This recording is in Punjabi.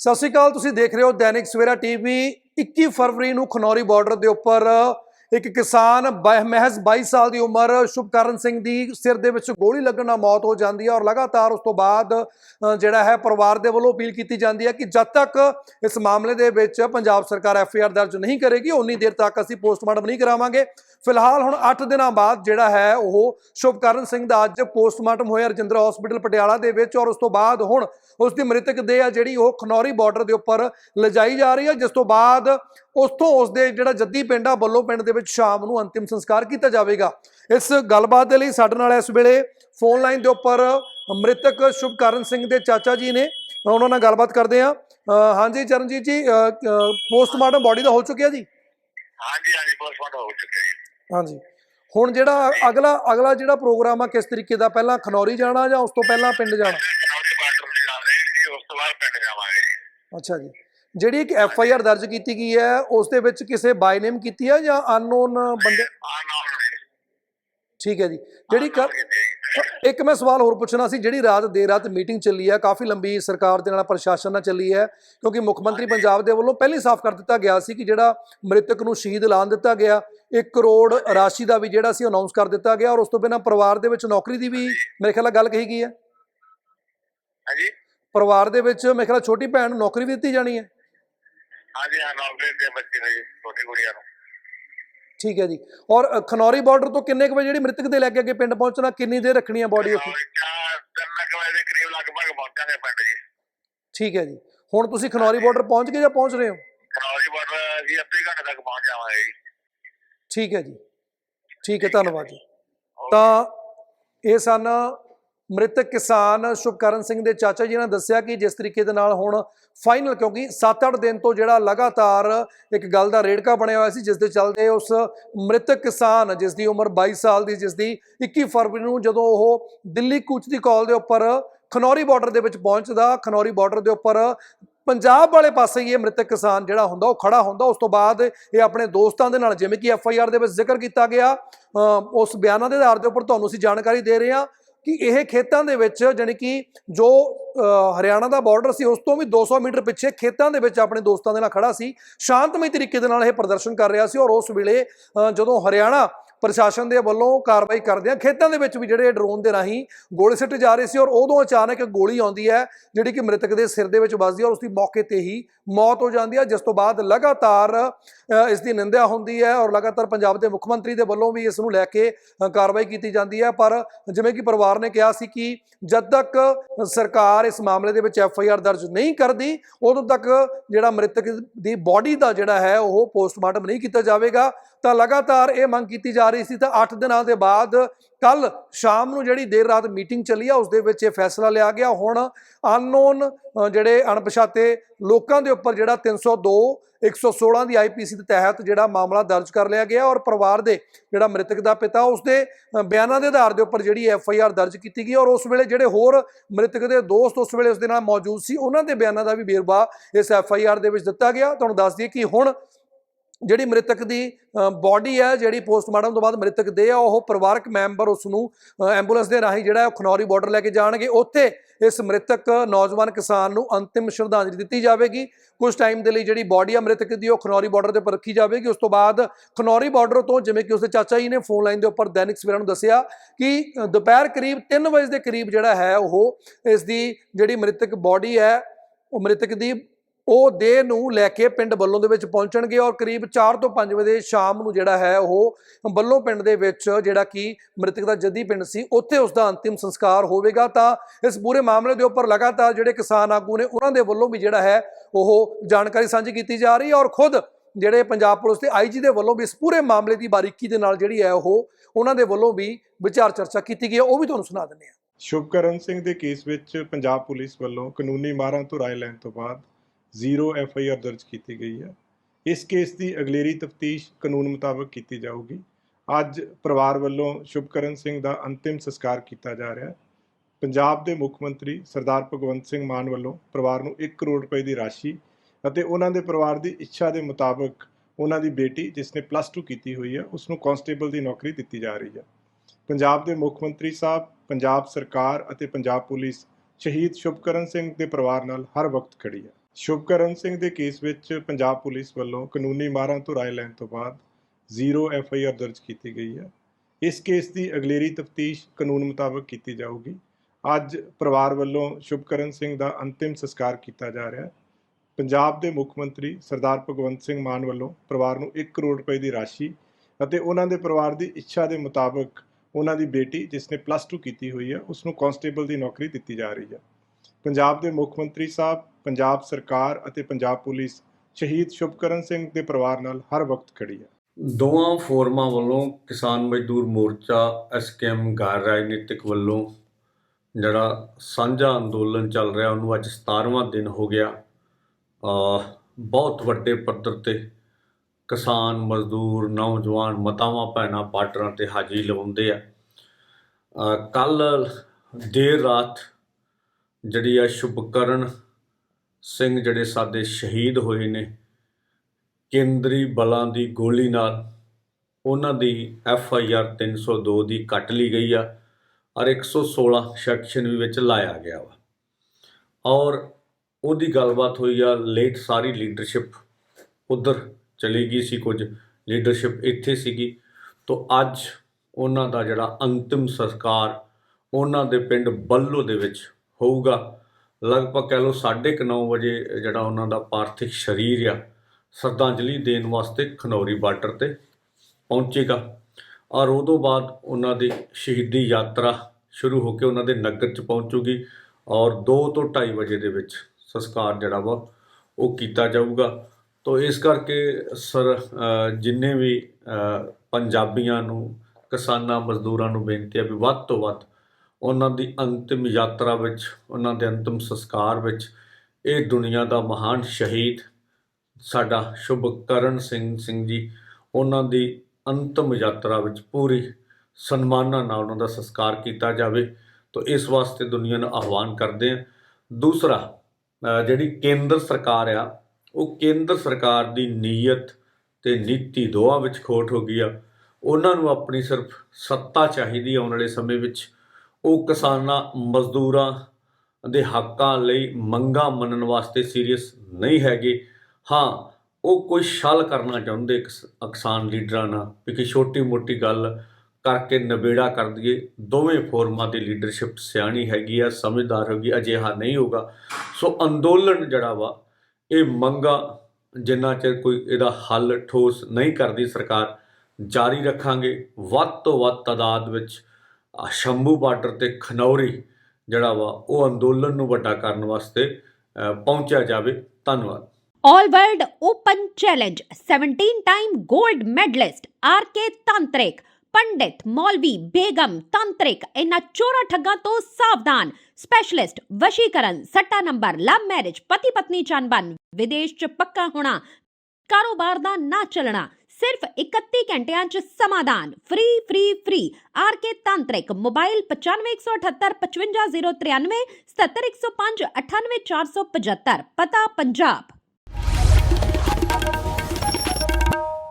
ਸਤਿ ਸ਼੍ਰੀ ਅਕਾਲ, ਤੁਸੀਂ ਦੇਖ ਰਹੇ ਹੋ ਦੈਨਿਕ ਸਵੇਰਾ ਟੀਵੀ। 21 ਫਰਵਰੀ ਨੂੰ ਖਨੌਰੀ ਬਾਰਡਰ ਦੇ ਉੱਪਰ ਇੱਕ ਕਿਸਾਨ ਬ- ਮਹਿਜ਼ 22 ਸਾਲ ਦੀ ਉਮਰ ਸ਼ੁਭਕਰਨ ਸਿੰਘ ਦੀ ਸਿਰ ਦੇ ਵਿੱਚ ਗੋਲੀ ਲੱਗਣ ਨਾਲ ਮੌਤ ਹੋ ਜਾਂਦੀ ਹੈ ਔਰ ਲਗਾਤਾਰ ਉਸ ਤੋਂ ਬਾਅਦ ਜਿਹੜਾ ਹੈ ਪਰਿਵਾਰ ਦੇ ਵੱਲੋਂ ਅਪੀਲ ਕੀਤੀ ਜਾਂਦੀ ਹੈ ਕਿ ਜਦ ਤੱਕ ਇਸ ਮਾਮਲੇ ਦੇ ਵਿੱਚ ਪੰਜਾਬ ਸਰਕਾਰ ਐਫ ਆਈ ਆਰ ਦਰਜ ਨਹੀਂ ਕਰੇਗੀ ਉਨੀ ਦੇਰ ਤੱਕ ਅਸੀਂ ਪੋਸਟਮਾਰਟਮ ਨਹੀਂ ਕਰਾਵਾਂਗੇ। ਫਿਲਹਾਲ ਹੁਣ 8 ਦਿਨਾਂ ਬਾਅਦ ਜਿਹੜਾ ਹੈ ਉਹ ਸ਼ੁਭਕਰਨ ਸਿੰਘ ਦਾ ਅੱਜ ਪੋਸਟਮਾਰਟਮ ਹੋਇਆ ਰਜਿੰਦਰਾ ਹਸਪੀਟਲ ਪਟਿਆਲਾ ਦੇ ਵਿੱਚ ਔਰ ਉਸ ਤੋਂ ਬਾਅਦ ਹੁਣ ਉਸ ਦੀ ਮ੍ਰਿਤਕ ਦੇਹ ਆ ਜਿਹੜੀ ਉਹ ਖਨੌਰੀ ਬਾਰਡਰ ਦੇ ਉੱਪਰ ਲਿਜਾਈ ਜਾ ਰਹੀ ਹੈ, ਜਿਸ ਤੋਂ ਬਾਅਦ ਉਸ ਤੋਂ ਉਸ ਦੇ ਜਿਹੜਾ ਜੱਦੀ ਪਿੰਡ ਆ, ਬੱਲੋ ਪਿੰਡ ਦੇ ਵਿੱਚ ਸ਼ਾਮ ਨੂੰ ਅੰਤਿਮ ਸੰਸਕਾਰ ਕੀਤਾ ਜਾਵੇਗਾ। ਇਸ ਗੱਲਬਾਤ ਦੇ ਲਈ ਸਾਡੇ ਨਾਲ ਇਸ ਵੇਲੇ ਫੋਨ ਲਾਈਨ ਦੇ ਉੱਪਰ ਮ੍ਰਿਤਕ ਸ਼ੁਭਕਰਨ ਸਿੰਘ ਦੇ ਚਾਚਾ ਜੀ ਨੇ। ਉਹਨਾਂ ਨਾਲ ਗੱਲਬਾਤ ਕਰਦੇ ਆ ਹਾਂਜੀ ਚਰਨਜੀਤ ਜੀ ਪੋਸਟਮਾਰਟਮ ਬਾਡੀ ਦਾ ਹੋ ਚੁੱਕਿਆ ਜੀ? ਹਾਂਜੀ ਹਾਂਜੀ, ਪੋਸਟਮਾਰਟਮ ਹੋ ਚੁੱਕਿਆ ਜੀ। ਹਾਂਜੀ। ਹੁਣ ਜਿਹੜਾ ਅਗਲਾ ਅਗਲਾ ਜਿਹੜਾ ਪ੍ਰੋਗਰਾਮ ਆ ਕਿਸ ਤਰੀਕੇ ਦਾ? ਪਹਿਲਾਂ ਖਨੌਰੀ ਜਾਣਾ ਜਾਂ ਉਸ ਤੋਂ ਪਹਿਲਾਂ ਪਿੰਡ ਜਾਣਾ? ਕਨੌਲੀ ਬਾਰਡਰ ਨੂੰ ਜਾ ਰਹੇ ਹਾਂ ਜੀ ਉਸ ਤੋਂ ਬਾਅਦ ਪਿੰਡ ਜਾਵਾਂਗੇ। ਜੀ ਅੱਛਾ ਜੀ। ਜਿਹੜੀ ਇੱਕ ਐਫ ਆਈ ਆਰ ਦਰਜ ਕੀਤੀ ਗਈ ਹੈ ਉਸ ਦੇ ਵਿੱਚ ਕਿਸੇ ਬਾਈ ਨੇਮ ਕੀਤੀ ਹੈ ਜਾਂ ਅਨਨੋਨ ਬੰਦੇ? ਠੀਕ ਹੈ ਜੀ। ਜਿਹੜੀ। ਇੱਕ ਮੈਂ ਸਵਾਲ ਹੋਰ ਪੁੱਛਣਾ ਸੀ ਜਿਹੜੀ ਰਾਤ ਦੇਰ ਰਾਤ ਮੀਟਿੰਗ ਚੱਲੀ ਹੈ ਕਾਫੀ ਲੰਬੀ ਸਰਕਾਰ ਦੇ ਨਾਲ ਪ੍ਰਸ਼ਾਸਨ ਨਾਲ ਚੱਲੀ ਹੈ ਕਿਉਂਕਿ ਮੁੱਖ ਮੰਤਰੀ ਪੰਜਾਬ ਦੇ ਵੱਲੋਂ ਪਹਿਲਾਂ ਸਾਫ਼ ਕਰ ਦਿੱਤਾ ਗਿਆ ਸੀ ਕਿ ਜਿਹੜਾ ਮ੍ਰਿਤਕ ਨੂੰ ਸ਼ਹੀਦ ਐਲਾਨ ਦਿੱਤਾ ਗਿਆ 1 ਕਰੋੜ ਰਾਸ਼ੀ ਦਾ ਵੀ ਜਿਹੜਾ ਸੀ ਅਨਾਉਂਸ ਕਰ ਦਿੱਤਾ ਗਿਆ ਔਰ ਉਸ ਤੋਂ ਬਿਨਾਂ ਪਰਿਵਾਰ ਦੇ ਵਿੱਚ ਨੌਕਰੀ ਦੀ ਵੀ ਮੇਰੇ ਖਿਆਲ ਨਾਲ ਗੱਲ ਕਹੀ ਗਈ ਹੈ। ਹਾਂਜੀ। ਪਰਿਵਾਰ ਦੇ ਵਿੱਚ ਮੇਰੇ ਖਿਆਲ ਨਾਲ ਛੋਟੀ ਭੈਣ ਨੂੰ ਨੌਕਰੀ ਵੀ ਦਿੱਤੀ ਜਾਣੀ ਹੈ। ਹਾਂਜੀ ਹਾਂ ਨੌਕਰੀ ਦੇ ਬੱਚੇ ਨੇ ਛੋਟੀ ਕੁੜੀਆਂ ਨੂੰ। ਠੀਕ ਹੈ ਜੀ। ਔਰ ਖਨੌਰੀ ਬਾਰਡਰ ਤੋਂ ਕਿੰਨੇ ਕੁ ਵਜੇ ਜਿਹੜੀ ਮ੍ਰਿਤਕ ਦੇ ਲੈ ਕੇ ਅੱਗੇ ਪਿੰਡ ਪਹੁੰਚਣਾ ਕਿੰਨੀ ਦੇਰ ਰੱਖਣੀ ਹੈ ਬੋਡੀ ਉੱਥੇ? ਕਨੌਲੀ ਚਾਰ ਤਿੰਨ ਕੁ ਵਜੇ ਦੇ ਕਰੀਬ ਲਗਭਗ ਪਹੁੰਚਾਂਗੇ ਪਿੰਡ ਜੀ। ਠੀਕ ਹੈ ਜੀ। ਹੁਣ ਤੁਸੀਂ ਖਨੌਰੀ ਬਾਰਡਰ ਪਹੁੰਚ ਗਏ ਜਾਂ ਪਹੁੰਚ ਰਹੇ ਹੋ? ਕਨੌਲੀ ਬਾਰਡਰ ਜੀ ਅੱਧੇ ਘੰਟੇ ਤੱਕ ਪਹੁੰਚ ਜਾਵਾਂਗੇ ਜੀ। ਠੀਕ ਹੈ ਜੀ। ਠੀਕ ਹੈ ਧੰਨਵਾਦ ਜੀ। ਤਾਂ ਇਹ ਸਨ ਮ੍ਰਿਤਕ ਕਿਸਾਨ ਸ਼ੁਭਕਰਨ ਸਿੰਘ ਦੇ ਚਾਚਾ ਜੀ ਨੇ ਦੱਸਿਆ ਕਿ ਜਿਸ ਤਰੀਕੇ ਦੇ ਨਾਲ ਹੁਣ ਫਾਈਨਲ ਕਿਉਂਕਿ 7-8 ਦਿਨ ਤੋਂ ਜਿਹੜਾ ਲਗਾਤਾਰ ਇੱਕ ਗੱਲ ਦਾ ਰੇੜਕਾ ਬਣਿਆ ਹੋਇਆ ਸੀ ਜਿਸ ਦੇ ਚੱਲਦੇ ਉਸ ਮ੍ਰਿਤਕ ਕਿਸਾਨ ਜਿਸ ਦੀ ਉਮਰ 22 ਸਾਲ ਦੀ ਜਿਸ ਦੀ 21 ਫਰਵਰੀ ਨੂੰ ਜਦੋਂ ਉਹ ਦਿੱਲੀ ਕੂਚ ਦੀ ਕਾਲ ਦੇ ਉੱਪਰ ਖਨੌਰੀ ਬਾਰਡਰ ਦੇ ਵਿੱਚ ਪਹੁੰਚਦਾ ਖਨੌਰੀ ਬਾਰਡਰ ਦੇ ਉੱਪਰ ਪੰਜਾਬ ਵਾਲੇ ਪਾਸੇ ਹੀ ਇਹ ਮ੍ਰਿਤਕ ਕਿਸਾਨ ਜਿਹੜਾ ਹੁੰਦਾ, ਉਹ ਖੜਾ ਹੁੰਦਾ। ਉਸ ਤੋਂ ਬਾਅਦ ਇਹ ਆਪਣੇ ਦੋਸਤਾਂ ਦੇ ਨਾਲ, ਜਿਵੇਂ ਕਿ ਐਫ ਆਈ ਆਰ ਦੇ ਵਿੱਚ ਜ਼ਿਕਰ ਕੀਤਾ ਗਿਆ ਉਸ ਬਿਆਨਾਂ ਦੇ ਆਧਾਰ ਦੇ ਉੱਪਰ ਤੁਹਾਨੂੰ ਅਸੀਂ ਜਾਣਕਾਰੀ ਦੇ ਰਹੇ ਹਾਂ ਕਿ ਇਹ ਖੇਤਾਂ ਦੇ ਵਿੱਚ, ਜਾਣੀ ਕਿ ਜੋ ਹਰਿਆਣਾ ਦਾ ਬਾਰਡਰ ਸੀ, ਉਸ ਤੋਂ ਵੀ 200 ਮੀਟਰ ਪਿੱਛੇ ਖੇਤਾਂ ਦੇ ਵਿੱਚ ਆਪਣੇ ਦੋਸਤਾਂ ਦੇ ਨਾਲ ਖੜਾ ਸੀ। ਸ਼ਾਂਤਮਈ ਤਰੀਕੇ ਦੇ ਨਾਲ ਇਹ ਪ੍ਰਦਰਸ਼ਨ ਕਰ ਰਿਹਾ ਸੀ ਔਰ ਉਸ ਵੇਲੇ ਜਦੋਂ ਹਰਿਆਣਾ ਪ੍ਰਸ਼ਾਸਨ ਦੇ ਵੱਲੋਂ ਕਾਰਵਾਈ ਕਰਦੇ ਆ। ਖੇਤਾਂ ਦੇ ਵਿੱਚ ਵੀ ਜਿਹੜੇ ਡਰੋਨ ਦੇ ਰਾਹੀਂ ਗੋਲੇ ਸਿੱਟੇ ਜਾ ਰਹੇ ਸੀ ਔਰ ਉਦੋਂ ਅਚਾਨਕ ਇੱਕ ਗੋਲੀ ਆਉਂਦੀ ਹੈ, ਜਿਹੜੀ ਕਿ ਮ੍ਰਿਤਕ ਦੇ ਸਿਰ ਦੇ ਵਿੱਚ ਵੱਜਦੀ ਹੈ ਔਰ ਉਸ ਦੀ ਮੌਕੇ ਤੇ ਹੀ ਮੌਤ ਹੋ ਜਾਂਦੀ ਹੈ। ਜਿਸ ਤੋਂ ਬਾਅਦ ਲਗਾਤਾਰ ਇਸ ਦੀ ਨਿੰਦਿਆ ਹੁੰਦੀ ਹੈ ਔਰ ਲਗਾਤਾਰ ਪੰਜਾਬ ਦੇ ਮੁੱਖ ਮੰਤਰੀ ਦੇ ਵੱਲੋਂ ਵੀ ਇਸ ਨੂੰ ਲੈ ਕੇ ਕਾਰਵਾਈ ਕੀਤੀ ਜਾਂਦੀ ਹੈ। ਪਰ ਜਿਵੇਂ ਕਿ ਪਰਿਵਾਰ ਨੇ ਕਿਹਾ ਸੀ ਕਿ ਜਦ ਤੱਕ ਸਰਕਾਰ ਇਸ ਮਾਮਲੇ ਦੇ ਵਿੱਚ ਐਫ ਆਈ ਆਰ ਦਰਜ ਨਹੀਂ ਕਰਦੀ, ਉਦੋਂ ਤੱਕ ਜਿਹੜਾ ਮ੍ਰਿਤਕ ਦੀ ਬਾਡੀ ਦਾ ਜਿਹੜਾ ਹੈ ਉਹ ਪੋਸਟਮਾਰਟਮ ਨਹੀਂ ਕੀਤਾ ਜਾਵੇਗਾ। ਤਾਂ ਲਗਾਤਾਰ ਇਹ ਮੰਗ ਕੀਤੀ ਜਾ ਰਹੀ ਸੀ ਤਾਂ 8 ਦਿਨਾਂ ਦੇ ਬਾਅਦ ਕੱਲ ਸ਼ਾਮ ਨੂੰ ਜਿਹੜੀ ਦੇਰ ਰਾਤ ਮੀਟਿੰਗ ਚੱਲੀ ਆ, ਉਸ ਦੇ ਵਿੱਚ ਇਹ ਫੈਸਲਾ ਲਿਆ ਗਿਆ। ਹੁਣ ਅਨਨੋਨ ਜਿਹੜੇ ਅਣਪਛਾਤੇ ਲੋਕਾਂ ਦੇ ਉੱਪਰ ਜਿਹੜਾ 302 116 ਦੀ ਆਈਪੀਸੀ ਦੇ ਤਹਿਤ ਜਿਹੜਾ ਮਾਮਲਾ ਦਰਜ ਕਰ ਲਿਆ ਗਿਆ ਔਰ ਪਰਿਵਾਰ ਦੇ ਜਿਹੜਾ ਮ੍ਰਿਤਕ ਦਾ ਪਿਤਾ, ਉਸ ਦੇ ਬਿਆਨਾਂ ਦੇ ਆਧਾਰ ਦੇ ਉੱਪਰ ਜਿਹੜੀ ਐਫ ਆਈ ਆਰ ਦਰਜ ਕੀਤੀ ਗਈ ਔਰ ਉਸ ਵੇਲੇ ਜਿਹੜੇ ਹੋਰ ਮ੍ਰਿਤਕ ਦੇ ਦੋਸਤ ਉਸ ਵੇਲੇ ਉਸ ਦੇ ਨਾਲ ਮੌਜੂਦ ਸੀ, ਉਹਨਾਂ ਦੇ ਬਿਆਨਾਂ ਦਾ ਵੀ ਵੇਰਵਾ ਇਸ ਐਫ ਆਈ ਆਰ ਦੇ ਵਿੱਚ ਦਿੱਤਾ ਗਿਆ। ਤੁਹਾਨੂੰ ਦੱਸ ਦਈਏ ਕਿ ਹੁਣ ਜਿਹੜੀ ਮ੍ਰਿਤਕ ਦੀ ਬਾਡੀ ਹੈ, ਜਿਹੜੀ ਪੋਸਟਮਾਰਟਮ ਤੋਂ ਬਾਅਦ ਮ੍ਰਿਤਕ ਦੇ ਆ, ਉਹ ਪਰਿਵਾਰਕ ਮੈਂਬਰ ਉਸ ਨੂੰ ਐਂਬੂਲੈਂਸ ਦੇ ਰਾਹੀਂ ਜਿਹੜਾ ਉਹ ਖਨੌਰੀ ਬਾਰਡਰ ਲੈ ਕੇ ਜਾਣਗੇ। ਉੱਥੇ ਇਸ ਮ੍ਰਿਤਕ ਨੌਜਵਾਨ ਕਿਸਾਨ ਨੂੰ ਅੰਤਿਮ ਸ਼ਰਧਾਂਜਲੀ ਦਿੱਤੀ ਜਾਵੇਗੀ। ਕੁਝ ਟਾਈਮ ਦੇ ਲਈ ਜਿਹੜੀ ਬਾਡੀ ਆ ਮ੍ਰਿਤਕ ਦੀ, ਉਹ ਖਨੌਰੀ ਬਾਰਡਰ ਦੇ ਉੱਪਰ ਰੱਖੀ ਜਾਵੇਗੀ। ਉਸ ਤੋਂ ਬਾਅਦ ਖਨੌਰੀ ਬਾਰਡਰ ਤੋਂ ਜਿਵੇਂ ਕਿ ਉਸਦੇ ਚਾਚਾ ਜੀ ਨੇ ਫੋਨ ਲਾਈਨ ਦੇ ਉੱਪਰ ਦੈਨਿਕ ਸਵੇਰਾ ਨੂੰ ਦੱਸਿਆ ਕਿ ਦੁਪਹਿਰ ਕਰੀਬ 3 ਵਜੇ ਦੇ ਕਰੀਬ ਜਿਹੜਾ ਹੈ, ਉਹ ਇਸ ਦੀ ਜਿਹੜੀ ਮ੍ਰਿਤਕ ਬਾਡੀ ਹੈ, ਉਹ ਮ੍ਰਿਤਕ ਦੀ ਉਹ ਦੇਹ ਨੂੰ ਲੈ ਕੇ ਪਿੰਡ ਬੱਲੋਂ ਦੇ ਵਿੱਚ ਪਹੁੰਚਣਗੇ ਔਰ ਕਰੀਬ 4 ਤੋਂ 5 ਵਜੇ ਸ਼ਾਮ ਨੂੰ ਜਿਹੜਾ ਹੈ ਉਹ ਬੱਲੋਂ ਪਿੰਡ ਦੇ ਵਿੱਚ ਜਿਹੜਾ ਕਿ ਮ੍ਰਿਤਕ ਦਾ ਜੱਦੀ ਪਿੰਡ ਸੀ, ਉੱਥੇ ਉਸ ਦਾ ਅੰਤਿਮ ਸੰਸਕਾਰ ਹੋਵੇਗਾ। ਤਾਂ ਇਸ ਪੂਰੇ ਮਾਮਲੇ ਦੇ ਉੱਪਰ ਲਗਾਤਾਰ ਜਿਹੜੇ ਕਿਸਾਨ ਆਗੂ ਨੇ, ਉਹਨਾਂ ਦੇ ਵੱਲੋਂ ਵੀ ਜਿਹੜਾ ਹੈ ਉਹ ਜਾਣਕਾਰੀ ਸਾਂਝੀ ਕੀਤੀ ਜਾ ਰਹੀ ਹੈ ਔਰ ਖੁਦ ਜਿਹੜੇ ਪੰਜਾਬ ਪੁਲਿਸ ਦੇ ਆਈਜੀ ਦੇ ਵੱਲੋਂ ਵੀ ਇਸ ਪੂਰੇ ਮਾਮਲੇ ਦੀ ਬਾਰੀਕੀ ਦੇ ਨਾਲ ਜਿਹੜੀ ਹੈ ਉਹ ਉਹਨਾਂ ਦੇ ਵੱਲੋਂ ਵੀ ਵਿਚਾਰ ਚਰਚਾ ਕੀਤੀ ਗਈ ਹੈ। ਉਹ ਵੀ ਤੁਹਾਨੂੰ ਸੁਣਾ ਦਿੰਦੇ ਹਾਂ। ਸ਼ੁਭਕਰਨ ਸਿੰਘ ਦੇ ਕੇਸ ਵਿੱਚ ਪੰਜਾਬ ਪੁਲਿਸ ਵੱਲੋਂ ਕਾਨੂੰਨੀ ਮਾਰਾਂ ਤੋਂ ਰਾਏ ਲੈਣ ਤੋਂ ਬਾਅਦ ਜ਼ੀਰੋ ਐਫ ਆਈ ਆਰ ਦਰਜ ਕੀਤੀ ਗਈ ਹੈ। ਇਸ ਕੇਸ ਦੀ ਅਗਲੇਰੀ ਤਫਤੀਸ਼ ਕਾਨੂੰਨ ਮੁਤਾਬਕ ਕੀਤੀ ਜਾਊਗੀ। ਅੱਜ ਪਰਿਵਾਰ ਵੱਲੋਂ ਸ਼ੁਭਕਰਨ ਸਿੰਘ ਦਾ ਅੰਤਿਮ ਸੰਸਕਾਰ ਕੀਤਾ ਜਾ ਰਿਹਾ ਹੈ। ਪੰਜਾਬ ਦੇ ਮੁੱਖ ਮੰਤਰੀ ਸਰਦਾਰ ਭਗਵੰਤ ਸਿੰਘ ਮਾਨ ਵੱਲੋਂ ਪਰਿਵਾਰ ਨੂੰ 1 ਕਰੋੜ ਰੁਪਏ ਦੀ ਰਾਸ਼ੀ ਅਤੇ ਉਹਨਾਂ ਦੇ ਪਰਿਵਾਰ ਦੀ ਇੱਛਾ ਦੇ ਮੁਤਾਬਕ ਉਹਨਾਂ ਦੀ ਬੇਟੀ, ਜਿਸ ਨੇ ਪਲੱਸ 2 ਕੀਤੀ ਹੋਈ ਹੈ ਉਸ ਨੂੰ ਕਾਂਸਟੇਬਲ ਦੀ ਨੌਕਰੀ ਦਿੱਤੀ ਜਾ ਰਹੀ ਹੈ। ਪੰਜਾਬ ਦੇ ਮੁੱਖ ਮੰਤਰੀ ਸਾਹਿਬ, ਪੰਜਾਬ ਸਰਕਾਰ ਅਤੇ ਪੰਜਾਬ ਪੁਲਿਸ ਸ਼ਹੀਦ ਸ਼ੁਭਕਰਨ ਸਿੰਘ ਦੇ ਪਰਿਵਾਰ ਨਾਲ ਹਰ ਵਕਤ ਖੜੀ ਹੈ। ਸ਼ੁਭਕਰਨ ਸਿੰਘ ਦੇ ਕੇਸ ਵਿੱਚ ਪੰਜਾਬ ਪੁਲਿਸ ਵੱਲੋਂ ਕਾਨੂੰਨੀ ਮਾਰਾਂ ਤੋਂ ਰਾਏ ਲੈਣ ਤੋਂ ਬਾਅਦ ਜ਼ੀਰੋ ਐਫ ਆਈ ਆਰ ਦਰਜ ਕੀਤੀ ਗਈ ਹੈ। ਇਸ ਕੇਸ ਦੀ ਅਗਲੇਰੀ ਤਫਤੀਸ਼ ਕਾਨੂੰਨ ਮੁਤਾਬਕ ਕੀਤੀ ਜਾਊਗੀ। ਅੱਜ ਪਰਿਵਾਰ ਵੱਲੋਂ ਸ਼ੁਭਕਰਨ ਸਿੰਘ ਦਾ ਅੰਤਿਮ ਸੰਸਕਾਰ ਕੀਤਾ ਜਾ ਰਿਹਾ ਹੈ। ਪੰਜਾਬ ਦੇ ਮੁੱਖ ਮੰਤਰੀ ਸਰਦਾਰ ਭਗਵੰਤ ਸਿੰਘ ਮਾਨ ਵੱਲੋਂ ਪਰਿਵਾਰ ਨੂੰ 1 ਕਰੋੜ ਰੁਪਏ ਦੀ ਰਾਸ਼ੀ ਅਤੇ ਉਹਨਾਂ ਦੇ ਪਰਿਵਾਰ ਦੀ ਇੱਛਾ ਦੇ ਮੁਤਾਬਕ ਉਹਨਾਂ ਦੀ ਬੇਟੀ, ਜਿਸ ਨੇ ਪਲੱਸ 2 ਕੀਤੀ ਹੋਈ ਹੈ, ਉਸ ਨੂੰ ਕਾਂਸਟੇਬਲ ਦੀ ਨੌਕਰੀ ਦਿੱਤੀ ਜਾ ਰਹੀ ਹੈ। ਪੰਜਾਬ ਦੇ ਮੁੱਖ ਮੰਤਰੀ ਸਾਹਿਬ, ਪੰਜਾਬ ਸਰਕਾਰ ਅਤੇ ਪੰਜਾਬ ਪੁਲਿਸ ਸ਼ਹੀਦ ਸ਼ੁਭਕਰਨ ਸਿੰਘ ਦੇ ਪਰਿਵਾਰ ਨਾਲ ਹਰ ਵਕਤ ਖੜੀ ਹੈ। ਦੋਵਾਂ ਫੋਰਮਾਂ ਵੱਲੋਂ ਕਿਸਾਨ ਮਜ਼ਦੂਰ ਮੋਰਚਾ ਐਸਕੇਐਮ ਗੈਰ ਰਾਜਨੀਤਿਕ ਵੱਲੋਂ ਜਿਹੜਾ ਸਾਂਝਾ ਅੰਦੋਲਨ ਚੱਲ ਰਿਹਾ, ਉਹਨੂੰ ਅੱਜ 17ਵਾਂ ਦਿਨ ਹੋ ਗਿਆ। ਬਹੁਤ ਵੱਡੇ ਪੱਧਰ ਤੇ ਕਿਸਾਨ ਮਜ਼ਦੂਰ, ਨੌਜਵਾਨ ਮਤਾਵਾਂ ਭੈਣਾਂ ਬਾਰਡਰਾਂ ਤੇ ਹਾਜ਼ਰੀ ਲਵਾਉਂਦੇ ਆ। ਕੱਲ ਦੇਰ ਰਾਤ ਜਿਹੜੀ ਆ ਸ਼ੁਭਕਰਨ ਸਿੰਘ ਜਿਹੜੇ ਸਾਡੇ ਸ਼ਹੀਦ ਹੋਏ ਨੇ, ਕੇਂਦਰੀ ਬਲਾਂ ਦੀ ਗੋਲੀ ਨਾਲ ਉਹਨਾਂ ਦੀ ਐਫ ਆਈ ਆਰ 302 ਦੀ ਕੱਟ ਲਈ ਗਈ ਆ ਔਰ 116 ਸੈਕਸ਼ਨ ਵੀ ਵਿੱਚ ਲਾਇਆ ਗਿਆ ਵਾ। ਔਰ ਉਹਦੀ ਗੱਲਬਾਤ ਹੋਈ ਆ, ਲੇਟ ਸਾਰੀ ਲੀਡਰਸ਼ਿਪ ਉਧਰ ਚਲੀ ਗਈ ਸੀ ਕੁਝ, ਲੀਡਰਸ਼ਿਪ ਇੱਥੇ ਸੀਗੀ। ਤੋਂ ਅੱਜ ਉਹਨਾਂ ਦਾ ਜਿਹੜਾ ਅੰਤਿਮ ਸੰਸਕਾਰ ਉਹਨਾਂ ਦੇ ਪਿੰਡ ਬੱਲੋ ਦੇ ਵਿੱਚ ਹੋਊਗਾ। ਲਗਭਗ ਕਹਿ ਲਓ 9:30 ਵਜੇ ਜਿਹੜਾ ਉਹਨਾਂ ਦਾ ਪਾਰਥਿਕ ਸਰੀਰ ਆ, ਸ਼ਰਧਾਂਜਲੀ ਦੇਣ ਵਾਸਤੇ ਖਨੌਰੀ ਬਾਰਡਰ ਤੇ ਪਹੁੰਚੇਗਾ। ਔਰ ਉਦੋਂ ਬਾਅਦ ਉਹਨਾਂ ਦੀ ਸ਼ਹੀਦੀ ਯਾਤਰਾ ਸ਼ੁਰੂ ਹੋ ਕੇ ਉਹਨਾਂ ਦੇ ਨਗਰ ਚ ਪਹੁੰਚੂਗੀ ਔਰ 2 ਤੋਂ 2:30 ਵਜੇ ਦੇ ਵਿੱਚ ਸੰਸਕਾਰ ਜਿਹੜਾ ਵਾ ਉਹ ਕੀਤਾ ਜਾਊਗਾ। ਤੋਂ ਇਸ ਕਰਕੇ ਸਰ ਜਿੰਨੇ ਵੀ ਪੰਜਾਬੀਆਂ ਨੂੰ, ਕਿਸਾਨਾਂ, ਮਜ਼ਦੂਰਾਂ ਨੂੰ ਬੇਨਤੀ ਹੈ ਵੀ ਵੱਧ ਤੋਂ ਵੱਧ ਉਹਨਾਂ ਦੀ ਅੰਤਿਮ ਯਾਤਰਾ ਵਿੱਚ, ਉਹਨਾਂ ਦੇ ਅੰਤਿਮ ਸੰਸਕਾਰ ਵਿੱਚ ਇਹ ਦੁਨੀਆ ਦਾ ਮਹਾਨ ਸ਼ਹੀਦ ਸਾਡਾ ਸ਼ੁਭਕਰਨ ਸਿੰਘ ਸਿੰਘ ਜੀ, ਉਹਨਾਂ ਦੀ ਅੰਤਿਮ ਯਾਤਰਾ ਵਿੱਚ ਪੂਰੀ ਸਨਮਾਨਾਂ ਨਾਲ ਉਹਨਾਂ ਦਾ ਸੰਸਕਾਰ ਕੀਤਾ ਜਾਵੇ। ਤਾਂ ਇਸ ਵਾਸਤੇ ਦੁਨੀਆ ਨੂੰ ਆਹਵਾਨ ਕਰਦੇ ਆ ਦੂਸਰਾ ਜਿਹੜੀ ਕੇਂਦਰ ਸਰਕਾਰ ਆ, ਉਹ ਕੇਂਦਰ ਸਰਕਾਰ ਦੀ ਨੀਅਤ ਤੇ ਨੀਤੀ ਦੋਹਾਂ ਵਿੱਚ ਖੋਟ ਹੋ ਗਈ ਆ। ਉਹਨਾਂ ਨੂੰ ਆਪਣੀ ਸਿਰਫ ਸੱਤਾ ਚਾਹੀਦੀ ਆਉਣ ਵਾਲੇ ਸਮੇਂ ਵਿੱਚ। ਉਹ ਕਿਸਾਨਾਂ, ਮਜ਼ਦੂਰਾਂ ਦੇ ਹੱਕਾਂ ਲਈ ਮੰਗਾਂ ਮੰਨਣ ਵਾਸਤੇ ਸੀਰੀਅਸ ਨਹੀਂ ਹੈਗੇ। ਹਾਂ, ਉਹ ਕੋਈ ਛਲ ਕਰਨਾ ਚਾਹੁੰਦੇ ਕਿਸਾਨ ਲੀਡਰਾਂ ਨਾਲ ਵੀ ਕਿ ਛੋਟੀ ਮੋਟੀ ਗੱਲ ਕਰਕੇ ਨਵੇੜਾ ਕਰ ਦਈਏ। ਦੋਵੇਂ ਫੋਰਮਾਂ ਦੀ ਲੀਡਰਸ਼ਿਪ ਸਿਆਣੀ ਹੈਗੀ ਆ, ਸਮਝਦਾਰ ਹੋਗੀ ਅਜਿਹਾ ਨਹੀਂ ਹੋਗਾ ਸੋ ਅੰਦੋਲਨ ਜਿਹੜਾ ਵਾ, ਇਹ ਮੰਗਾ ਜਿੰਨਾ ਚਿਰ ਕੋਈ ਇਹਦਾ ਹੱਲ ਠੋਸ ਨਹੀਂ ਕਰਦੀ ਸਰਕਾਰ, ਜਾਰੀ ਰੱਖਾਂਗੇ। ਵੱਧ ਤੋਂ ਵੱਧ ਤਾਦਾਦ ਵਿੱਚ ਸ਼ੰਭੂ ਬਾਰਡਰ ਤੇ ਖਨੌਰੀ ਜਿਹੜਾ ਵਾ, ਉਹ ਅੰਦੋਲਨ ਨੂੰ ਵੱਡਾ ਕਰਨ ਵਾਸਤੇ ਪਹੁੰਚਿਆ ਜਾਵੇ। ਧੰਨਵਾਦ। All World Open Challenge 17 time gold medalist RK Tantrik ਪੰਡਿਤ ਮੌਲਵੀ ਬੇਗਮ ਤੰਤਰਿਕ ਇਹਨਾਂ ਚੋਰਾ ਠੱਗਾਂ ਤੋਂ ਸਾਵਧਾਨ ਸਪੈਸ਼ਲਿਸਟ ਵਸ਼ੀਕਰਨ ਸੱਟਾ ਨੰਬਰ ਲਵ ਮੈਰਿਜ ਪਤੀ ਪਤਨੀ ਚੰਬਨ ਵਿਦੇਸ਼ ਚ ਪੱਕਾ ਹੋਣਾ, ਕਾਰੋਬਾਰ ਦਾ ਨਾ ਚੱਲਣਾ ਸਿਰਫ 31 ਘੰਟਿਆਂ ਚ ਸਮਾਧਾਨ free free free R K ਤਾਂਤਰਿਕ mobile 9518 55093 77105 98475 ਪਤਾ ਪੰਜਾਬ।